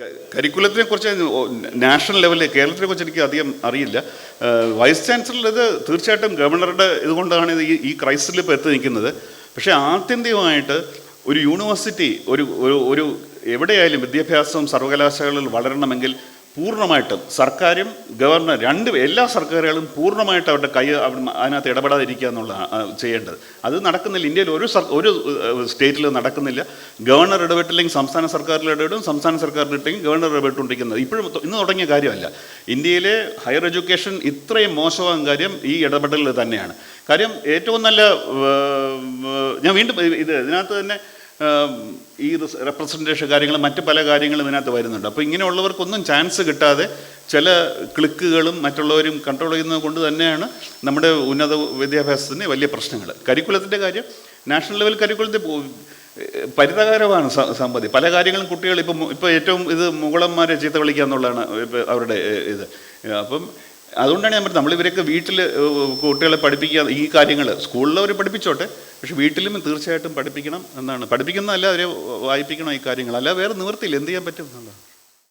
കരിക്കുലത്തിനെ കുറിച്ച് നാഷണൽ ലെവലിൽ കേരളത്തിനെ കുറിച്ച് എനിക്ക് അധികം അറിയില്ല. വൈസ് ചാൻസലർ ഇത് തീർച്ചയായിട്ടും ഗവർണറുടെ ഇതുകൊണ്ടാണ് ഇത് ഈ- ക്രൈസിസിൽ ഇപ്പോൾ എത്തി നിൽക്കുന്നത്. പക്ഷേ ആത്യന്തികമായിട്ട് ഒരു യൂണിവേഴ്സിറ്റി ഒരു ഒരു ഒരു എവിടെയായാലും വിദ്യാഭ്യാസവും സർവകലാശാലകളിൽ വളരണമെങ്കിൽ പൂർണമായിട്ടും സർക്കാരും ഗവർണർ രണ്ട് എല്ലാ സർക്കാരുകളും പൂർണമായിട്ട് അവരുടെ കൈ അതിനകത്ത് ഇടപെടാതിരിക്കുക എന്നുള്ളതാണ് ചെയ്യേണ്ടത്. അത് നടക്കുന്നില്ല. ഇന്ത്യയിൽ ഒരു ഒരു സ്റ്റേറ്റിൽ നടക്കുന്നില്ല. ഗവർണർ ഇടപെട്ടില്ലെങ്കിൽ സംസ്ഥാന സർക്കാരിൽ ഇടപെടും സംസ്ഥാന സർക്കാരിൽ ഇട്ടെങ്കിൽ ഗവർണർ ഇടപെട്ടുകൊണ്ടിരിക്കുന്നത്. ഇപ്പോഴും ഇന്ന് തുടങ്ങിയ കാര്യമല്ല. ഇന്ത്യയിലെ ഹയർ എഡ്യൂക്കേഷൻ ഇത്രയും മോശമാകും കാര്യം ഈ ഇടപെടലിൽ തന്നെയാണ്. കാര്യം ഏറ്റവും നല്ല ഞാൻ വീണ്ടും ഇത് ഇതിനകത്ത് തന്നെ ഈ റെപ്രസെന്റേഷൻ കാര്യങ്ങളും മറ്റ് പല കാര്യങ്ങളും ഇതിനകത്ത് വരുന്നുണ്ട്. അപ്പോൾ ഇങ്ങനെയുള്ളവർക്കൊന്നും ചാൻസ് കിട്ടാതെ ചില ക്ലിക്കുകളും മറ്റുള്ളവരും കൺട്രോൾ ചെയ്യുന്നത് കൊണ്ട് തന്നെയാണ് നമ്മുടെ ഉന്നത വിദ്യാഭ്യാസത്തിന് വലിയ പ്രശ്നങ്ങൾ. കരിക്കുലത്തിന്റെ കാര്യം നാഷണൽ ലെവൽ കരിക്കുലത്തിൽ പരിതകാരമാണ് സമ്പതി പല കാര്യങ്ങളും കുട്ടികൾ ഇപ്പം ഇപ്പോൾ ഏറ്റവും ഇത് മുഗളന്മാരെ ചീത്ത വിളിക്കുക എന്നുള്ളതാണ് അവരുടെ ഇത്. അപ്പം അതുകൊണ്ടാണ് ഞാൻ പറഞ്ഞത്. നമ്മളിവരൊക്കെ വീട്ടിൽ കുട്ടികളെ പഠിപ്പിക്കുക ഈ കാര്യങ്ങൾ സ്കൂളിൽ അവർ പഠിപ്പിച്ചോട്ടെ. പക്ഷെ വീട്ടിലും തീർച്ചയായിട്ടും പഠിപ്പിക്കണം എന്നാണ്. പഠിപ്പിക്കുന്നതല്ല അവരെ വായിപ്പിക്കണം ഈ കാര്യങ്ങൾ. അല്ല വേറെ നിവർത്തിയില്ല എന്ത് ചെയ്യാൻ പറ്റും? എന്നുള്ളതാണ്